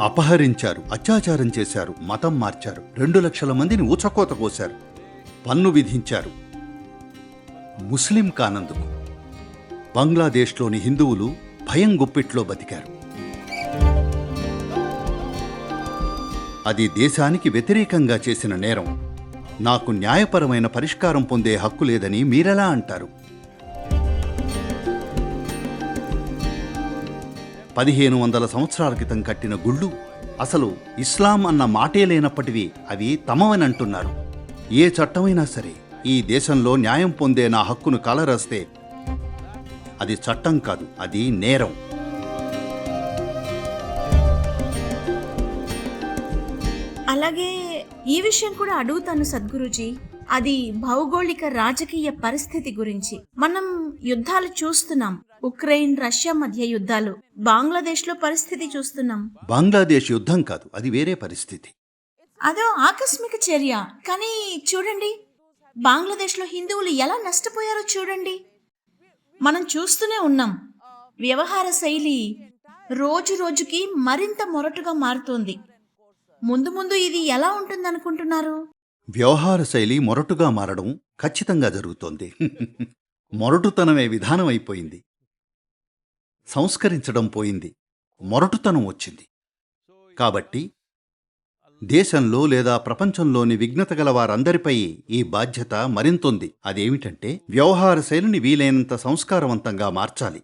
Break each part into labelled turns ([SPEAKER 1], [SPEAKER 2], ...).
[SPEAKER 1] అపహరించారు అత్యాచారం చేశారు మతం మార్చారు. రెండు లక్షల మందిని ఊచకోత కోశారు. పన్ను విధించారు. ముస్లిం కానందుకు. బంగ్లాదేశ్లోని హిందువులు భయం గుప్పిట్లో బతికారు. అది దేశానికి వ్యతిరేకంగా చేసిన నేరం. నాకు న్యాయపరమైన పరిష్కారం పొందే హక్కు లేదని మీరెలా అంటారు? పదిహేను వందల సంవత్సరాల క్రితం కట్టిన గుళ్ళు అసలు ఇస్లాం అన్న మాటే లేనప్పటివి అవి తమవని అంటున్నారు. ఏ చట్టమైనా సరే ఈ దేశంలో న్యాయం పొందే నా హక్కును కలరస్తే అది చట్టం కాదు అది నేరం.
[SPEAKER 2] అలాగే ఈ విషయం కూడా అడుగుతాను సద్గురుజీ. అది భౌగోళిక రాజకీయ పరిస్థితి గురించి. మనం యుద్ధాలు చూస్తున్నాం. ఉక్రెయిన్ రష్యా మధ్య యుద్ధాలు. బంగ్లాదేశ్లో పరిస్థితి చూస్తున్నాం.
[SPEAKER 1] బంగ్లాదేశ్ యుద్ధం కాదు అది వేరే పరిస్థితి.
[SPEAKER 2] అదో ఆకస్మిక చర్య. కానీ చూడండి బంగ్లాదేశ్లో హిందువులు ఎలా నష్టపోయారో చూడండి. మనం చూస్తూనే ఉన్నాం. వ్యవహార శైలి రోజు రోజుకి మరింత మొరటుగా మారుతోంది. ముందు ముందు ఇది ఎలా ఉంటుందనుకుంటున్నారు?
[SPEAKER 1] వ్యవహార శైలి మొరటుగా మారడం ఖచ్చితంగా జరుగుతోంది. మొరటుతనమే విధానం అయిపోయింది. సంస్కరించడం పోయింది. మొరటుతనం వచ్చింది. కాబట్టి దేశంలో లేదా ప్రపంచంలోని విఘ్నత గల వారందరిపై ఈ బాధ్యత మరింతుంది. అదేమిటంటే వ్యవహార శైలిని వీలైనంత సంస్కారవంతంగా మార్చాలి.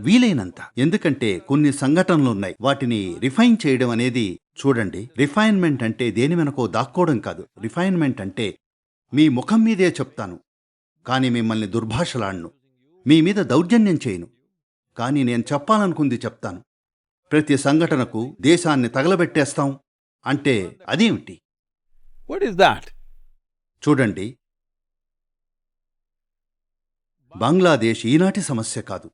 [SPEAKER 1] వీలైనంత. ఎందుకంటే కొన్ని సంఘటనలున్నాయి. వాటిని రిఫైన్ చేయడం అనేది చూడండి. రిఫైన్మెంట్ అంటే దేని వెనకో దాక్కోవడం కాదు. రిఫైన్మెంట్ అంటే మీ ముఖం మీదే చెప్తాను. కానీ మిమ్మల్ని దుర్భాషలాడ్ను. మీ మీద దౌర్జన్యం చేయను. కానీ నేను చెప్పాలనుకుంది చెప్తాను. ప్రతి సంఘటనకు దేశాన్ని తగలబెట్టేస్తాం అంటే అదేమిటి?
[SPEAKER 3] What is that?
[SPEAKER 1] చూడండి. బంగ్లాదేశ్ ఈనాటి సమస్య కాదు.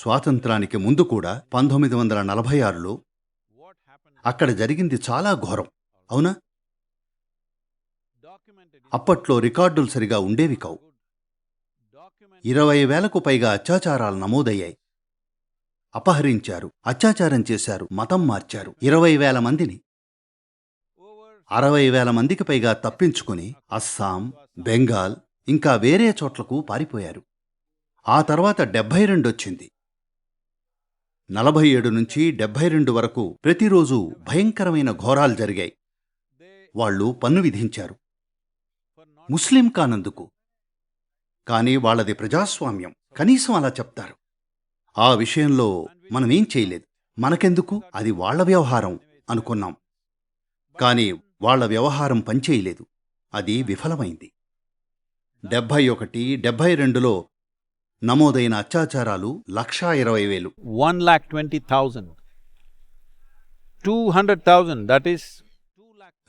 [SPEAKER 1] స్వాతంత్రానికి ముందు కూడా పంతొమ్మిది వందల నలభై ఆరులో అక్కడ జరిగింది చాలా ఘోరం. అవునా? అప్పట్లో రికార్డులు సరిగా ఉండేవి కావు. ఇరవై వేలకు పైగా అత్యాచారాలు నమోదయ్యాయి. అపహరించారు అత్యాచారం చేశారు మతం మార్చారు. ఇరవై వేల మందిని అరవై వేల మందికి పైగా తప్పించుకుని అస్సాం బెంగాల్ ఇంకా వేరే చోట్లకు పారిపోయారు. ఆ తర్వాత డెబ్బై రెండొచ్చింది నలభై ఏడు నుంచి డెబ్బై రెండు వరకు ప్రతిరోజు భయంకరమైన ఘోరాలు జరిగాయి. వాళ్ళు పన్ను విధించారు. ముస్లిం కానందుకు. కానీ వాళ్ళది ప్రజాస్వామ్యం. కనీసం అలా చెప్తారు. ఆ విషయంలో మనమేం చేయలేదు. మనకెందుకు? అది వాళ్ళ వ్యవహారం అనుకున్నాం. కానీ వాళ్ళ వ్యవహారం పనిచేయలేదు. అది విఫలమైంది. డెబ్భై ఒకటి డెబ్భై రెండులో నమోదైన అత్యాచారాలు లక్షా ఇరవై వేలు.
[SPEAKER 3] One lakh twenty thousand. Two hundred thousand that is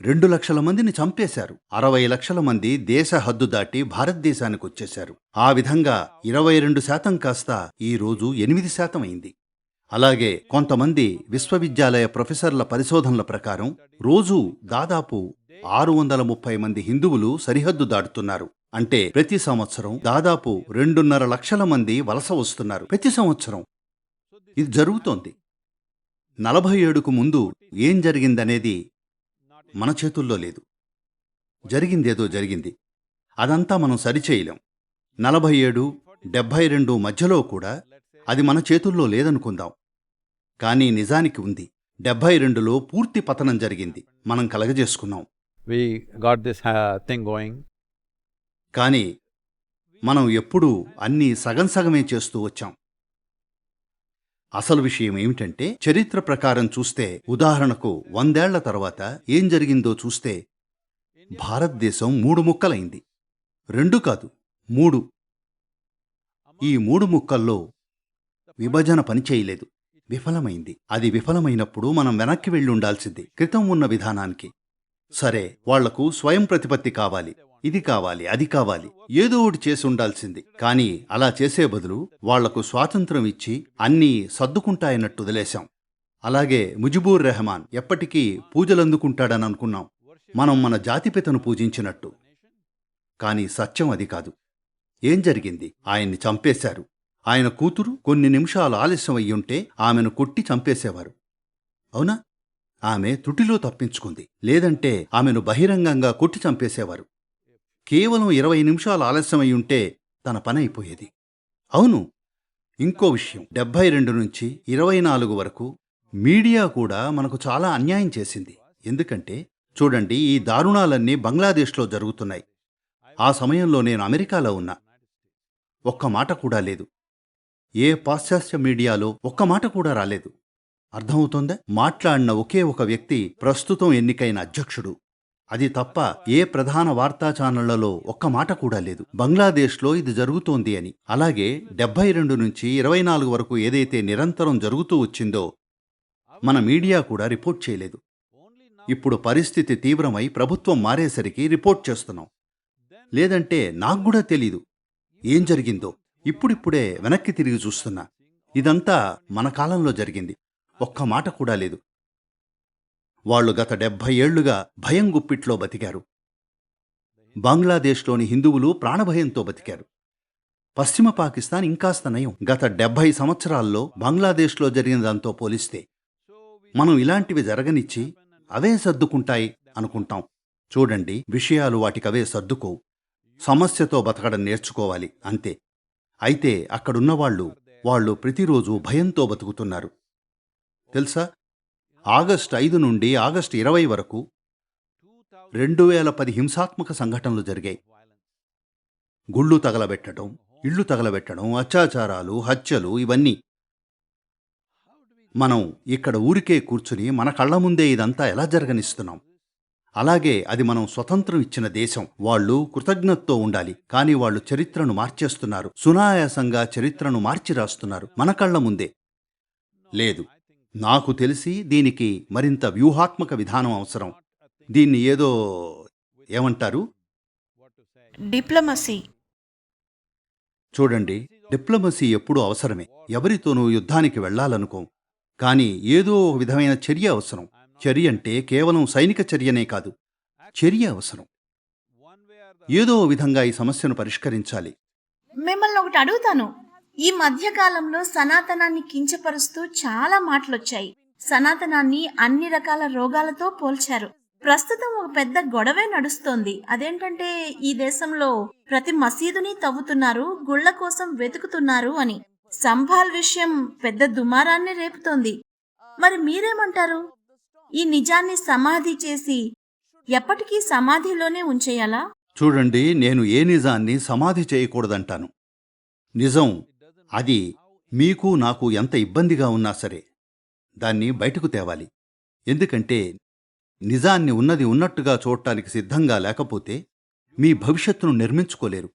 [SPEAKER 1] రెండు లక్షల మందిని చంపేశారు. అరవై లక్షల మంది దేశ హద్దు దాటి భారతదేశానికి వచ్చేశారు. ఆ విధంగా ఇరవై రెండు శాతం కాస్త ఈ రోజు ఎనిమిది శాతం అయింది. అలాగే కొంతమంది విశ్వవిద్యాలయ ప్రొఫెసర్ల పరిశోధనల ప్రకారం రోజూ దాదాపు ఆరు వందల ముప్పై మంది హిందువులు సరిహద్దు దాటుతున్నారు. అంటే ప్రతి సంవత్సరం దాదాపు రెండున్నర లక్షల మంది వలస వస్తున్నారు. ప్రతి సంవత్సరం ఇది జరుగుతోంది. నలభై ఏడుకు ముందు ఏం జరిగిందనేది మన చేతుల్లో లేదు. జరిగిందేదో జరిగింది. అదంతా మనం సరిచేయలేం. నలభై ఏడు డెబ్భై రెండు మధ్యలో కూడా అది మన చేతుల్లో లేదనుకుందాం. కానీ నిజానికి ఉంది. డెబ్భై రెండులో పూర్తి పతనం జరిగింది. మనం కలగజేసుకున్నాం.
[SPEAKER 3] This uh, thing going.
[SPEAKER 1] కానీ మనం ఎప్పుడూ అన్నీ సగం సగమే చేస్తూ వచ్చాం. అసలు విషయం ఏమిటంటే చరిత్ర ప్రకారం చూస్తే ఉదాహరణకు వందేళ్ళ తర్వాత ఏం జరిగిందో చూస్తే భారతదేశం మూడు ముక్కలైంది. రెండు కాదు మూడు. ఈ మూడు ముక్కల్లో విభజన పనిచేయలేదు విఫలమైంది. అది విఫలమైనప్పుడు మనం వెనక్కి వెళ్ళి ఉండాల్సింది క్రితం ఉన్న విధానానికి. సరే వాళ్ళకు స్వయం ప్రతిపత్తి కావాలి. ఇది కావాలి అది కావాలి. ఏదో ఒకటి చేసి ఉండాల్సింది. కానీ అలా చేసే బదులు వాళ్ళకు స్వాతంత్రం ఇచ్చి అన్నీ సర్దుకుంటాయన్నట్టు వదిలేశాం. అలాగే ముజిబూర్ రెహమాన్ ఎప్పటికీ పూజలందుకుంటాడని అనుకున్నాం. మనం మన జాతిపితను పూజించినట్టు. కానీ సత్యం అది కాదు. ఏం జరిగింది? ఆయన్ని చంపేశారు. ఆయన కూతురు కొన్ని నిమిషాలు ఆలస్యం అయ్యుంటే ఆమెను కొట్టి చంపేసేవారు. అవునా? ఆమె తుటిలో తప్పించుకుంది. లేదంటే ఆమెను బహిరంగంగా కొట్టి చంపేసేవారు. కేవలం ఇరవై నిమిషాలు ఆలస్యమై ఉంటే తన పని అయిపోయేది. అవును ఇంకో విషయం. డెబ్బై రెండు నుంచి ఇరవై నాలుగు వరకు మీడియా కూడా మనకు చాలా అన్యాయం చేసింది. ఎందుకంటే చూడండి ఈ దారుణాలన్నీ బంగ్లాదేశ్లో జరుగుతున్నాయి. ఆ సమయంలో నేను అమెరికాలో ఉన్నా. ఒక్క మాట కూడా లేదు. ఏ పాశ్చాత్య మీడియాలో ఒక్క మాట కూడా రాలేదు. అర్థమవుతోందా? మాట్లాడిన ఒకే ఒక వ్యక్తి ప్రస్తుతం ఎన్నికైన అధ్యక్షుడు. అది తప్ప ఏ ప్రధాన వార్తా ఛానళ్ళలో ఒక్క మాట కూడా లేదు. బంగ్లాదేశ్లో ఇది జరుగుతోంది అని. అలాగే డెబ్బై రెండు నుంచి ఇరవై నాలుగు వరకు ఏదైతే నిరంతరం జరుగుతూ వచ్చిందో మన మీడియా కూడా రిపోర్ట్ చేయలేదు. ఇప్పుడు పరిస్థితి తీవ్రమై ప్రభుత్వం మారేసరికి రిపోర్ట్ చేస్తున్నాం. లేదంటే నాకు కూడా తెలీదు. ఏం జరిగిందో. ఇప్పుడిప్పుడే వెనక్కి తిరిగి చూస్తున్నా. ఇదంతా మన కాలంలో జరిగింది. ఒక్క మాట కూడా లేదు. వాళ్ళు గత డెబ్భై ఏళ్ళుగా భయం గుప్పిట్లో బతికారు. బంగ్లాదేశ్లోని హిందువులు ప్రాణభయంతో బతికారు. పశ్చిమ పాకిస్తాన్ ఇంకాస్త నయం. గత డెబ్భై సంవత్సరాల్లో బంగ్లాదేశ్లో జరిగిన దాంతో పోలిస్తే మనం ఇలాంటివి జరగనిచ్చి అవే సర్దుకుంటాయి అనుకుంటాం. చూడండి విషయాలు వాటికవే సర్దుకోవు. సమస్యతో బతకడం నేర్చుకోవాలి అంతే. అయితే అక్కడున్నవాళ్ళు వాళ్ళు ప్రతిరోజు భయంతో బతుకుతున్నారు. తెలుసా? ఆగస్టు ఐదు నుండి ఆగస్టు ఇరవై వరకు రెండు వేల పది హింసాత్మక సంఘటనలు జరిగాయి. గుళ్ళు తగలబెట్టడం ఇళ్ళు తగలబెట్టడం అత్యాచారాలు హత్యలు ఇవన్నీ మనం ఇక్కడ ఊరికే కూర్చుని మన కళ్ళ ముందే ఇదంతా ఎలా జరగనిస్తున్నాం? అలాగే అది మనం స్వతంత్రం ఇచ్చిన దేశం. వాళ్ళు కృతజ్ఞతతో ఉండాలి. కానీ వాళ్ళు చరిత్రను మార్చేస్తున్నారు. సునాయాసంగా చరిత్రను మార్చి రాస్తున్నారు మన కళ్ళ ముందే. లేదు. నాకు తెలిసి దీనికి మరింత వ్యూహాత్మక విధానం అవసరం. దీన్ని ఏదో ఏమంటారు?
[SPEAKER 2] డిప్లొమసీ.
[SPEAKER 1] చూడండి డిప్లొమసీ ఎప్పుడూ అవసరమే. ఎవరితోనూ యుద్ధానికి వెళ్ళాలనుకోం. కానీ ఏదో ఒక విధమైన చర్య అవసరం. చర్య అంటే కేవలం సైనిక చర్యనే కాదు. చర్య అవసరం. ఏదో విధంగా ఈ సమస్యను పరిష్కరించాలి.
[SPEAKER 2] మిమ్మల్ని ఒకటి అడుగుతాను. ఈ మధ్యకాలంలో సనాతనాన్ని కించపరుస్తూ చాలా మాటలొచ్చాయి. సనాతనాన్ని అన్ని రకాల రోగాలతో పోల్చారు. ప్రస్తుతం ఒక పెద్ద గొడవే నడుస్తోంది. అదేంటంటే ఈ దేశంలో ప్రతి మసీదుని తవ్వుతున్నారు గుళ్ళ కోసం వెతుకుతున్నారు అని. సంభాల్ విషయం పెద్ద దుమారాన్ని రేపుతోంది. మరి మీరేమంటారు? ఈ నిజాన్ని సమాధి చేసి ఎప్పటికీ సమాధిలోనే ఉంచేయాలా?
[SPEAKER 1] చూడండి నేను ఏ నిజాన్ని సమాధి చేయకూడదంటాను. నిజం అది మీకు నాకు ఎంత ఇబ్బందిగా ఉన్నా సరే దాన్ని బయటకు తేవాలి. ఎందుకంటే నిజాన్ని ఉన్నది ఉన్నట్టుగా చూడటానికి సిద్ధంగా లేకపోతే మీ భవిష్యత్తును నిర్మించుకోలేరు.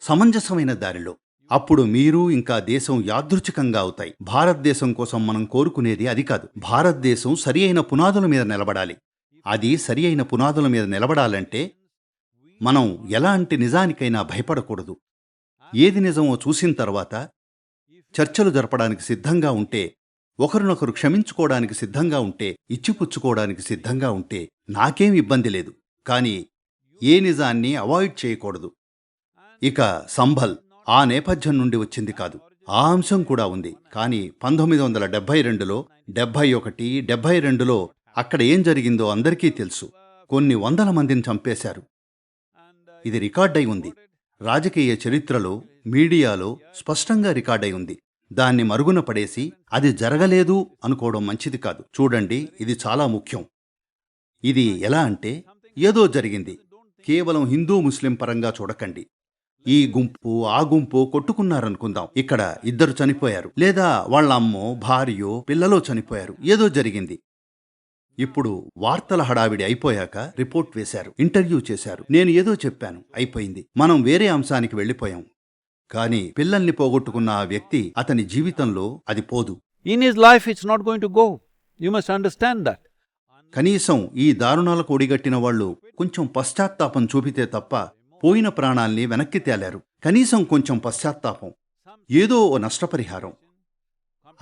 [SPEAKER 1] సమంజసమైన దారిలో. అప్పుడు మీరు ఇంకా దేశం యాదృచ్ఛికంగా అవుతాయి. భారతదేశం కోసం మనం కోరుకునేది అది కాదు. భారతదేశం సరి అయిన పునాదుల మీద నిలబడాలి. అది సరి అయిన పునాదుల మీద నిలబడాలంటే మనం ఎలాంటి నిజానికైనా భయపడకూడదు. ఏది నిజమో చూసిన తర్వాత చర్చలు జరపడానికి సిద్ధంగా ఉంటే ఒకరినొకరు క్షమించుకోవడానికి సిద్ధంగా ఉంటే ఇచ్చిపుచ్చుకోవడానికి సిద్ధంగా ఉంటే నాకేం ఇబ్బంది లేదు. కానీ ఏ నిజాన్ని అవాయిడ్ చేయకూడదు. ఇక సంభల్ ఆ నేపథ్యం నుండి వచ్చింది కాదు. ఆ అంశం కూడా ఉంది. కానీ పంతొమ్మిది వందల డెబ్బై రెండులో డెబ్బై ఒకటి డెబ్బై రెండులో అక్కడ ఏం జరిగిందో అందరికీ తెలుసు. కొన్ని వందల మందిని చంపేశారు. ఇది రికార్డై ఉంది. రాజకీయ చరిత్రలో మీడియాలో స్పష్టంగా రికార్డై ఉంది. దాన్ని మరుగున పడేసి అది జరగలేదు అనుకోవడం మంచిది కాదు. చూడండి ఇది చాలా ముఖ్యం. ఇది ఎలా అంటే ఏదో జరిగింది. కేవలం హిందూ ముస్లిం పరంగా చూడకండి. ఈ గుంపు ఆ గుంపు కొట్టుకున్నారనుకుందాం. ఇక్కడ ఇద్దరు చనిపోయారు. లేదా వాళ్ళ అమ్మో భార్యో పిల్లలో చనిపోయారు. ఏదో జరిగింది. ఇప్పుడు వార్తల హడావిడి అయిపోయాక రిపోర్ట్ వేశారు. ఇంటర్వ్యూ చేశారు. నేను ఏదో చెప్పాను. అయిపోయింది. మనం వేరే అంశానికి వెళ్ళిపోయాం. కానీ పిల్లల్ని పోగొట్టుకున్న ఆ వ్యక్తి అతని జీవితంలో అది పోదు.
[SPEAKER 3] In his life, it's not going to go. You must understand that.
[SPEAKER 1] కనీసం ఈ దారుణాలకు ఒడిగట్టిన వాళ్ళు కొంచెం పశ్చాత్తాపం చూపితే తప్ప పోయిన ప్రాణాల్ని వెనక్కి తేలారు. కనీసం కొంచెం పశ్చాత్తాపం. ఏదో ఓ నష్టపరిహారం.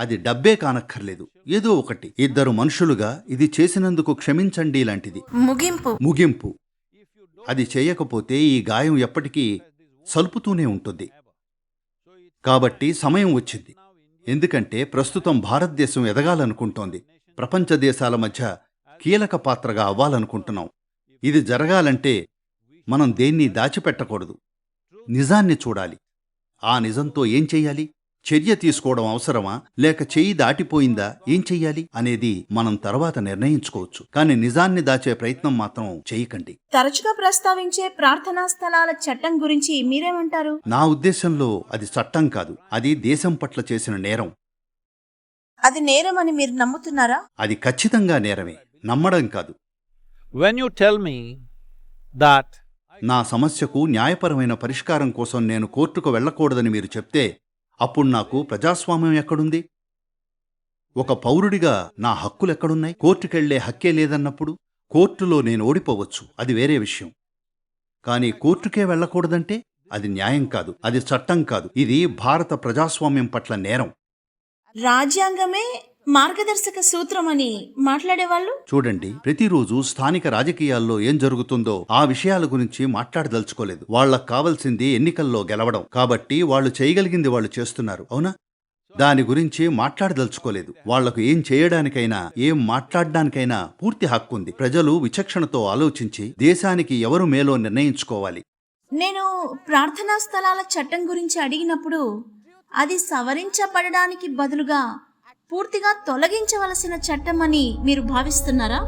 [SPEAKER 1] అది డబ్బే కానక్కర్లేదు. ఏదో ఒకటి. ఇద్దరు మనుషులుగా ఇది చేసినందుకు క్షమించండి లాంటిది.
[SPEAKER 2] ముగింపు.
[SPEAKER 1] ముగింపు. అది చేయకపోతే ఈ గాయం ఎప్పటికీ సలుపుతూనే ఉంటుంది. కాబట్టి సమయం వచ్చింది. ఎందుకంటే ప్రస్తుతం భారతదేశం ఎదగాలనుకుంటోంది. ప్రపంచ దేశాల మధ్య కీలక పాత్రగా అవ్వాలనుకుంటున్నాం. ఇది జరగాలంటే మనం దేన్ని దాచిపెట్టకూడదు. నిజాన్ని చూడాలి. ఆ నిజంతో ఏం చెయ్యాలి? చర్య తీసుకోవడం అవసరమా? లేక చెయ్యి దాటిపోయిందా? ఏం చెయ్యాలి? అనేది మనం తర్వాత నిర్ణయించుకోవచ్చు. కానీ నిజాన్ని దాచే ప్రయత్నం మాత్రం చేయకండి.
[SPEAKER 2] తరచుగా ప్రస్తావించే ప్రార్థనా స్థలాల చట్టం గురించి మీరేమంటారు?
[SPEAKER 1] నా ఉద్దేశంలో అది చట్టం కాదు. అది దేశం పట్ల చేసిన నేరం.
[SPEAKER 2] అది నేరమని మీరు నమ్ముతున్నారా?
[SPEAKER 1] అది ఖచ్చితంగా నేరమే. నమ్మడం కాదు.
[SPEAKER 3] When you tell me that
[SPEAKER 1] నా సమస్యకు న్యాయపరమైన పరిష్కారం కోసం నేను కోర్టుకు వెళ్ళకూడదని మీరు చెప్తే అప్పుడు నాకు ప్రజాస్వామ్యం ఎక్కడుంది? ఒక పౌరుడిగా నా హక్కులెక్కడున్నాయి? కోర్టుకెళ్ళే హక్కే లేదన్నప్పుడు కోర్టులో నేను ఓడిపోవచ్చు. అది వేరే విషయం. కానీ కోర్టుకే వెళ్ళకూడదంటే అది న్యాయం కాదు. అది చట్టం కాదు. ఇది భారత ప్రజాస్వామ్యం పట్ల నేరం.
[SPEAKER 2] రాజ్యాంగమే మార్గదర్శక సూత్రమని మాట్లాడేవాళ్ళు?
[SPEAKER 1] చూడండి ప్రతిరోజు స్థానిక రాజకీయాల్లో ఏం జరుగుతుందో ఆ విషయాల గురించి మాట్లాడదలుచుకోలేదు. వాళ్ళకు కావలసింది ఎన్నికల్లో గెలవడం. కాబట్టి వాళ్ళు చేయగలిగింది వాళ్ళు చేస్తున్నారు అవునా? దాని గురించి మాట్లాడదలుచుకోలేదు. వాళ్ళకు ఏం చేయడానికైనా ఏం మాట్లాడడానికైనా పూర్తి హక్కుంది ప్రజలు విచక్షణతో ఆలోచించి దేశానికి ఎవరు మేలో నిర్ణయించుకోవాలి?
[SPEAKER 2] నేను ప్రార్థనా స్థలాల చట్టం గురించి అడిగినప్పుడు అది సవరించబడడానికి బదులుగా పూర్తిగా తొలగించవలసిన చట్టం అని మీరు భావిస్తున్నారా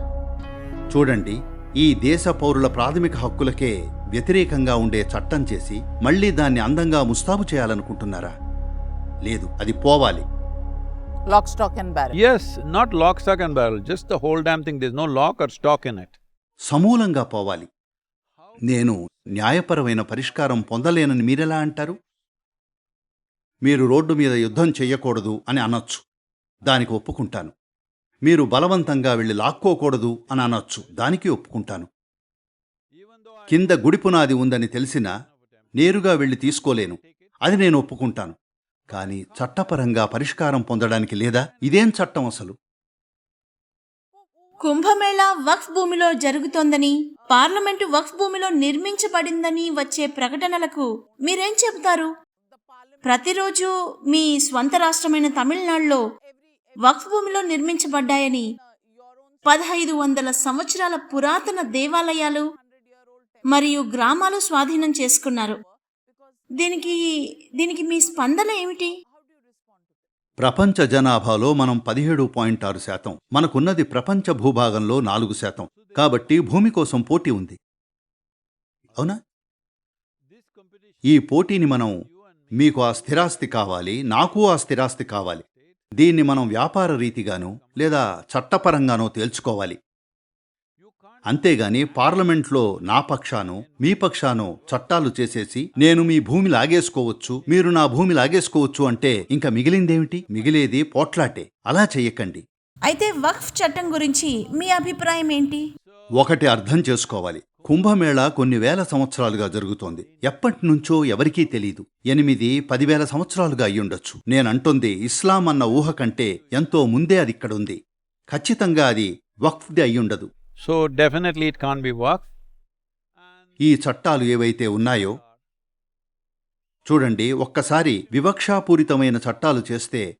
[SPEAKER 1] చూడండి ఈ దేశ పౌరుల ప్రాథమిక హక్కులకే వ్యతిరేకంగా ఉండే చట్టం చేసి మళ్ళీ దాన్ని అందంగా ముస్తాబు చేయాలనుకుంటున్నారా లేదు అది పోవాలి
[SPEAKER 4] stock, and barrel.
[SPEAKER 3] Yes, not lock, stock, and barrel, just the whole damn thing. There's no lock or stock in it.
[SPEAKER 1] సమూలంగా పోవాలి నేను న్యాయపరమైన పరిష్కారం పొందలేనని మీరెలా అంటారు మీరు రోడ్డు మీద యుద్ధం చెయ్యకూడదు అని అనొచ్చు దానికి ఒప్పుకుంటాను. మీరు బలవంతంగా వెళ్ళి లాక్కోకూడదు అని అనొచ్చు. దానికి ఒప్పుకుంటాను. కింద గుడిపునాది ఉందని తెలిసినా నేరుగా వెళ్ళి తీసుకోలేను. అది నేను ఒప్పుకుంటాను. కానీ చట్టపరంగా పరిష్కారం పొందడానికి లేదా? ఇదేం చట్టం అసలు?
[SPEAKER 2] కుంభమేళా వక్ఫ్ భూమిలో జరుగుతోందని పార్లమెంటు వక్ఫ్ భూమిలో నిర్మించబడిందని వచ్చే ప్రకటనలకు మీరేం చెబుతారు? ప్రతిరోజు మీ స్వంత రాష్ట్రమైన తమిళనాడులో వక్ఫ్ భూమిలో నిర్మించబడ్డాయని పదహైదు వందల సంవత్సరాల పురాతన దేవాలయాలు మరియు గ్రామాలు స్వాధీనం చేసుకున్నారు. దీనికి దీనికి మీ స్పందన ఏమిటి?
[SPEAKER 1] ప్రపంచ జనాభాలో మనం పదిహేడు పాయింట్ ఆరు శాతం మనకున్నది ప్రపంచ భూభాగంలో నాలుగు శాతం కాబట్టి భూమి కోసం పోటీ ఉంది. అవునా? ఈ పోటీని మనం మీకు ఆ స్థిరాస్తి కావాలి నాకు ఆ స్థిరాస్తి కావాలి దీన్ని మనం వ్యాపార రీతిగానో లేదా చట్టపరంగానో తేల్చుకోవాలి. అంతేగాని పార్లమెంట్లో నా పక్షానో మీ పక్షానో చట్టాలు చేసేసి నేను మీ భూమి లాగేసుకోవచ్చు మీరు నా భూమి లాగేసుకోవచ్చు అంటే ఇంకా మిగిలిందేమిటి? మిగిలేది పోట్లాటే. అలా చెయ్యకండి.
[SPEAKER 2] అయితే వక్ఫ్ చట్టం గురించి మీ అభిప్రాయం ఏంటి?
[SPEAKER 1] ఒకటి అర్థం చేసుకోవాలి. కుంభమేళా కొన్ని వేల సంవత్సరాలుగా జరుగుతోంది. ఎప్పటి నుంచో ఎవరికీ తెలీదు. ఎనిమిది పదివేల సంవత్సరాలుగా అయ్యుండొచ్చు. నేనంటోంది ఇస్లాం అన్న ఊహ కంటే ఎంతో ముందే అది ఇక్కడుంది. ఖచ్చితంగా అది వక్ఫ్ది అయ్యుండదు.
[SPEAKER 3] So definitely it can't be work.
[SPEAKER 1] ఈ చట్టాలు ఏవైతే ఉన్నాయో చూడండి ఒక్కసారి వివక్షాపూరితమైన చట్టాలు చేస్తే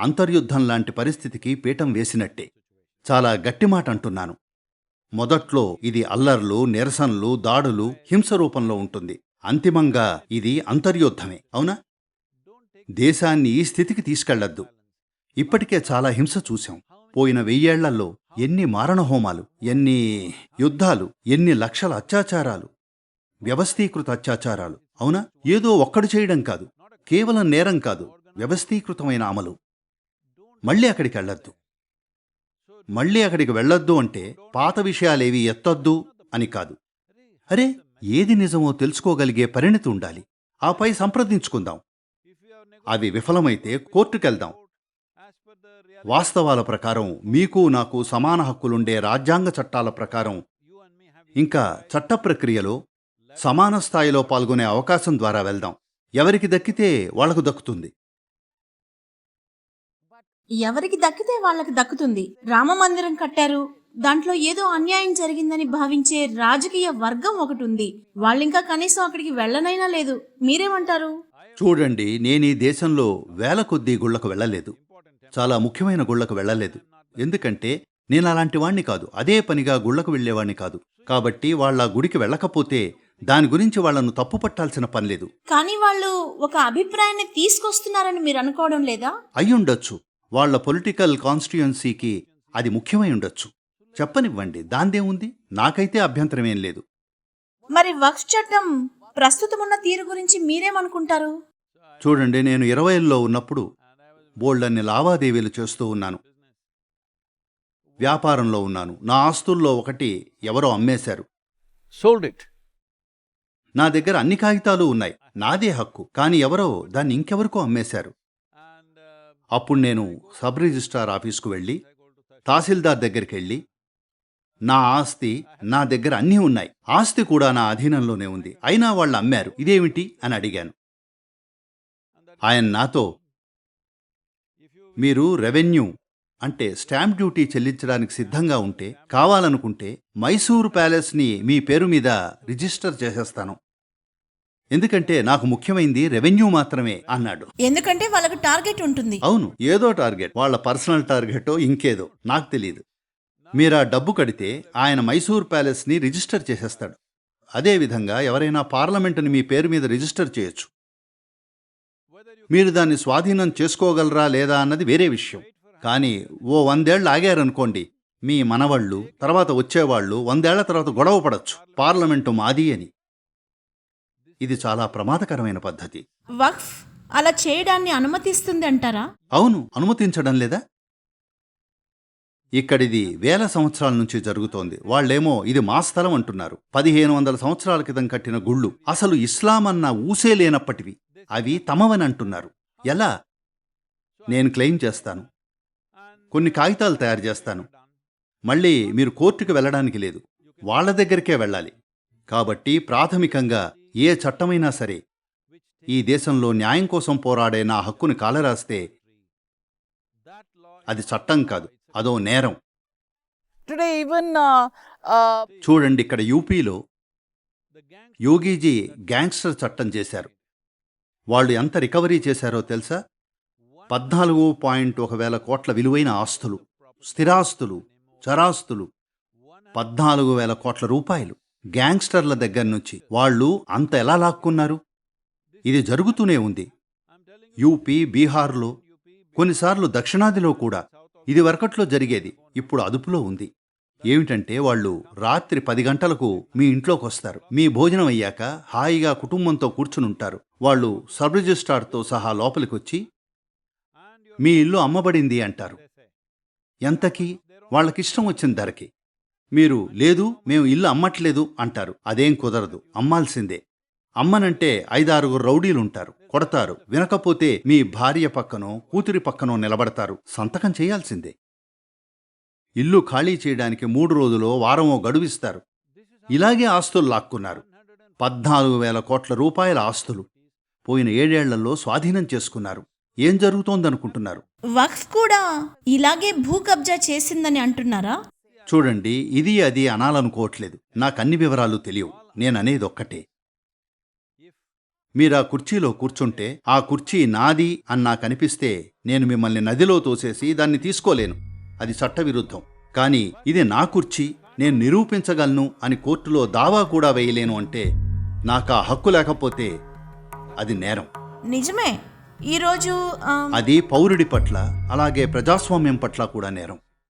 [SPEAKER 1] అంతర్యుద్ధం లాంటి పరిస్థితికి పీఠం వేసినట్టే. చాలా గట్టి మాట అంటున్నాను మొదట్లో ఇది అల్లర్లు నిరసనలు దాడులు హింస రూపంలో ఉంటుంది. అంతిమంగా ఇది అంతర్యుద్ధమే అవునా? దేశాన్ని ఈ స్థితికి తీసుకెళ్ళొద్దు. ఇప్పటికే చాలా హింస చూశాం. పోయిన వెయ్యేళ్ళలో ఎన్ని మారణహోమాలు ఎన్ని యుద్ధాలు ఎన్ని లక్షల అత్యాచారాలు వ్యవస్థీకృత అత్యాచారాలు అవునా? ఏదో ఒక్కడు చేయడం కాదు కేవలం నేరం కాదు వ్యవస్థీకృతమైన అమలు. మళ్ళీ అక్కడికి వెళ్ళొద్దు. మళ్ళీ అక్కడికి వెళ్ళొద్దు అంటే పాత విషయాలేవి ఎత్తొద్దు అని కాదు. అరే ఏది నిజమో తెలుసుకోగలిగే పరిణతి ఉండాలి. ఆపై సంప్రదించుకుందాం. అవి విఫలమైతే కోర్టుకెళ్దాం. వాస్తవాల ప్రకారం మీకు నాకు సమాన హక్కులుండే రాజ్యాంగ చట్టాల ప్రకారం ఇంకా చట్ట ప్రక్రియలో సమాన స్థాయిలో పాల్గొనే అవకాశం ద్వారా వెళ్దాం. ఎవరికి దక్కితే వాళ్ళకు దక్కుతుంది.
[SPEAKER 2] ఎవరికి దక్కితే వాళ్ళకి దక్కుతుంది. రామ మందిరం కట్టారు. దాంట్లో ఏదో అన్యాయం జరిగిందని భావించే రాజకీయ వర్గం ఒకటి ఉంది వాళ్ళింకా కనీసం అక్కడికి వెళ్ళనైనా లేదు. మీరేమంటారు?
[SPEAKER 1] చూడండి నేను ఈ దేశంలో వేల కొద్దీ గుళ్ళకు వెళ్ళలేదు. చాలా ముఖ్యమైన గుళ్ళకు వెళ్ళలేదు. ఎందుకంటే నేను అలాంటి వాణ్ణి కాదు. అదే పనిగా గుళ్ళకు వెళ్ళేవాణ్ణి కాదు. కాబట్టి వాళ్ళ గుడికి వెళ్ళకపోతే దాని గురించి వాళ్ళను తప్పు పట్టాల్సిన పని లేదు.
[SPEAKER 2] కానీ వాళ్ళు ఒక అభిప్రాయాన్ని తీసుకొస్తున్నారని మీరు అనుకోవడం లేదా?
[SPEAKER 1] అయ్యుండొచ్చు. వాళ్ళ పొలిటికల్ కాన్స్టిట్యుయెన్సీకి అది ముఖ్యమై ఉండొచ్చు. చెప్పనివ్వండి దాందేముంది? నాకైతే అభ్యంతరమేం లేదు.
[SPEAKER 2] మరి వక్ఫ్ చట్టం ప్రస్తుతం ఉన్న తీరు గురించి మీరేమనుకుంటారు?
[SPEAKER 1] చూడండి నేను ఇరవైల్లో ఉన్నప్పుడు బోల్డన్ని లావాదేవీలు చేస్తూ ఉన్నాను. వ్యాపారంలో ఉన్నాను. నా ఆస్తుల్లో ఒకటి ఎవరో అమ్మేశారు.
[SPEAKER 3] Sold it.
[SPEAKER 1] నా దగ్గర అన్ని కాగితాలు ఉన్నాయి. నాదే హక్కు. కానీ ఎవరో దాన్ని ఇంకెవరికో అమ్మేశారు. అప్పుడు నేను సబ్ రిజిస్ట్రార్ ఆఫీస్కు వెళ్ళి తహసీల్దార్ దగ్గరికి వెళ్ళి నా ఆస్తి నా దగ్గర అన్నీ ఉన్నాయి. ఆస్తి కూడా నా అధీనంలోనే ఉంది. అయినా వాళ్ళు అమ్మారు. ఇదేమిటి? అని అడిగాను. ఆయన నాతో మీరు రెవెన్యూ అంటే స్టాంప్ డ్యూటీ చెల్లించడానికి సిద్ధంగా ఉంటే కావాలనుకుంటే మైసూరు ప్యాలెస్ని మీ పేరు మీద రిజిస్టర్ చేసేస్తాను. ఎందుకంటే నాకు ముఖ్యమైంది రెవెన్యూ మాత్రమే అన్నాడు.
[SPEAKER 2] ఎందుకంటే వాళ్ళకు టార్గెట్ ఉంటుంది.
[SPEAKER 1] అవును ఏదో టార్గెట్ వాళ్ళ పర్సనల్ టార్గెటో ఇంకేదో నాకు తెలియదు మీరు ఆ డబ్బు కడితే ఆయన మైసూర్ ప్యాలెస్ని రిజిస్టర్ చేసేస్తాడు. అదేవిధంగా ఎవరైనా పార్లమెంటుని మీ పేరు మీద రిజిస్టర్ చేయొచ్చు. మీరు దాన్ని స్వాధీనం చేసుకోగలరా లేదా అన్నది వేరే విషయం. కానీ ఓ వందేళ్ళు ఆగారనుకోండి మీ మనవళ్ళు తర్వాత వచ్చేవాళ్ళు వందేళ్ళ తర్వాత గొడవ పడచ్చు. పార్లమెంటు మాది అని. ఇది చాలా ప్రమాదకరమైన పద్ధతి.
[SPEAKER 2] వక్ఫ్ అలా చేయడాన్ని అనుమతిస్తుంది అంటారా
[SPEAKER 1] అవును అనుమతించడం లేదా? ఇక్కడిది వేల సంవత్సరాల నుంచి జరుగుతోంది. వాళ్ళేమో ఇది మా స్థలం అంటున్నారు. పదిహేను వందల సంవత్సరాల క్రితం కట్టిన గుళ్ళు అసలు ఇస్లాం అన్న ఊసే లేనప్పటివి. అవి తమవని అంటున్నారు. ఎలా? నేను క్లెయిమ్ చేస్తాను. కొన్ని కాగితాలు తయారు చేస్తాను. మళ్ళీ మీరు కోర్టుకు వెళ్ళడానికి లేదు. వాళ్ళ దగ్గరికే వెళ్ళాలి. కాబట్టి ప్రాథమికంగా ఏ చట్టమైనా సరే ఈ దేశంలో న్యాయం కోసం పోరాడే నా హక్కుని కాలరాస్తే అది చట్టం కాదు అదో నేరం.
[SPEAKER 4] Uh, uh,
[SPEAKER 1] చూడండి ఇక్కడ యూపీలో యోగీజీ గ్యాంగ్స్టర్ చట్టం చేశారు. వాళ్ళు ఎంత రికవరీ చేశారో తెలుసా? పద్నాలుగు పాయింట్ ఒక వేల కోట్ల విలువైన ఆస్తులు స్థిరాస్తులు చరాస్తులు పద్నాలుగు వేల కోట్ల రూపాయలు. గ్యాంగ్స్టర్ల దగ్గర నుంచి వాళ్ళు అంత ఎలా లాక్కున్నారు? ఇది జరుగుతూనే ఉంది. యూపీ బీహార్లో కొన్నిసార్లు దక్షిణాదిలో కూడా ఇది వరకట్లో జరిగేది ఇప్పుడు అదుపులో ఉంది. ఏమిటంటే వాళ్ళు రాత్రి పది గంటలకు మీ ఇంట్లోకి వస్తారు. మీ భోజనం అయ్యాక హాయిగా కుటుంబంతో కూర్చునుంటారు వాళ్ళు సబ్ రిజిస్ట్రార్తో సహా లోపలికొచ్చి మీ ఇల్లు అమ్మబడింది అంటారు. ఎంతకీ? వాళ్ళకిష్టం వచ్చిన ధరకి. మీరు లేదు మేము ఇల్లు అమ్మట్లేదు అంటారు. అదేం కుదరదు. అమ్మాల్సిందే. అమ్మనంటే ఐదారుగురు రౌడీలుంటారు. కొడతారు. వినకపోతే మీ భార్య పక్కనో కూతురి పక్కనో నిలబడతారు. సంతకం చేయాల్సిందే. ఇల్లు ఖాళీ చేయడానికి మూడు రోజులో వారమో గడువిస్తారు. ఇలాగే ఆస్తులు లాక్కున్నారు. పద్నాలుగు వేల కోట్ల రూపాయల ఆస్తులు. పోయిన ఏడేళ్ళలో స్వాధీనం చేసుకున్నారు. ఏం జరుగుతోందనుకుంటున్నారు?
[SPEAKER 2] వక్ఫ్ కూడా ఇలాగే భూ కబ్జా చేసిందని అంటున్నారా?
[SPEAKER 1] చూడండి ఇది అది అనాలనుకోవట్లేదు. నాకు అన్ని వివరాలు తెలియవు. నేననేది ఒక్కటే మీరు ఆ కుర్చీలో కూర్చుంటే ఆ కుర్చీ నాది అని నాకు అనిపిస్తే నేను మిమ్మల్ని నదిలో తోసేసి దాన్ని తీసుకోలేను. అది చట్టవిరుద్ధం. కానీ ఇది నా కుర్చీ నేను నిరూపించగలను అని కోర్టులో దావా కూడా వేయలేను అంటే నాకు ఆ హక్కు లేకపోతే అది నేరం.
[SPEAKER 2] నిజమే. ఈరోజు
[SPEAKER 1] అది పౌరుడి పట్ల అలాగే ప్రజాస్వామ్యం పట్ల కూడా నేరం.